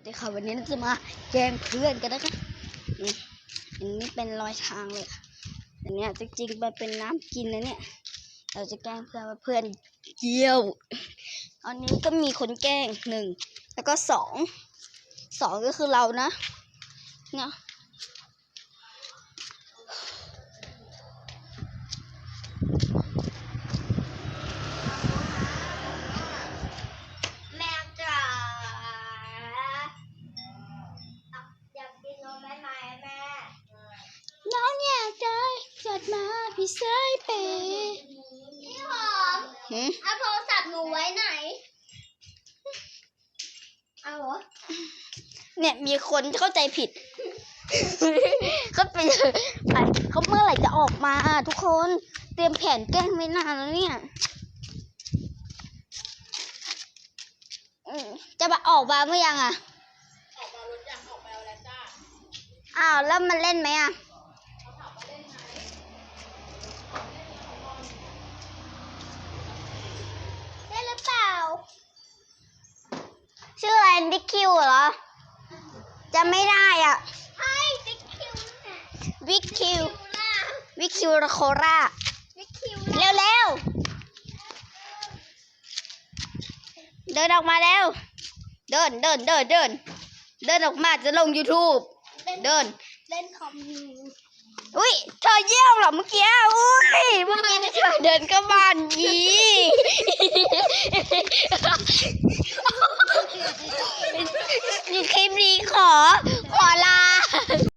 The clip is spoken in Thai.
วัสดีค่ะวันนี้เราจะมาแกล้งเพื่อนกันนะคะนี่อันนี้เป็นรอยทางเลยค่ะอันเนี้ยจริงๆมันเป็นน้ำกินนะเนี่ยเราจะแกล้งเพื่อนว่าเพื่อนเยี่ยวอันนี้ก็มีคนแกล้งหนึ่งแล้วก็สองสองก็คือเรานะเนี่ยแดมาพี่เซยเปพี่หอมหืมเอาโทรศัพท์หนูไว้ไหน เอาเหรอเนี่ยมีคนเข้าใจผิดเขาไปเขาเมื่อไหร่จะออกมาทุกคนเตรียมแผนแกล้งไม่นานแล้วเนี่ยอืมจะมาออกมาเมื่อยังอะออกมารถยังออกไปเอาแล้วจ้าอ้าวแล้วมันเล่นไหมอะ ได้หรือเปล่า ชื่ออะไรดิ คิวเหรอ จะไม่ได้อะให้ติ๊กคิวน่ะวิคิวคิวล่ะวิคิวโคราชติ๊กคิวเร็วเร็วเดินออกมาแล้ว เดินเดินเดินเดิน เดินออกมาจะลง YouTube เดิน เล่นคอมอุ้ยเธอเยี่ยวเหรอเมื่อกี้ อุ้ยเมื่อกี้เธอเดินเข้าบ้านยี up.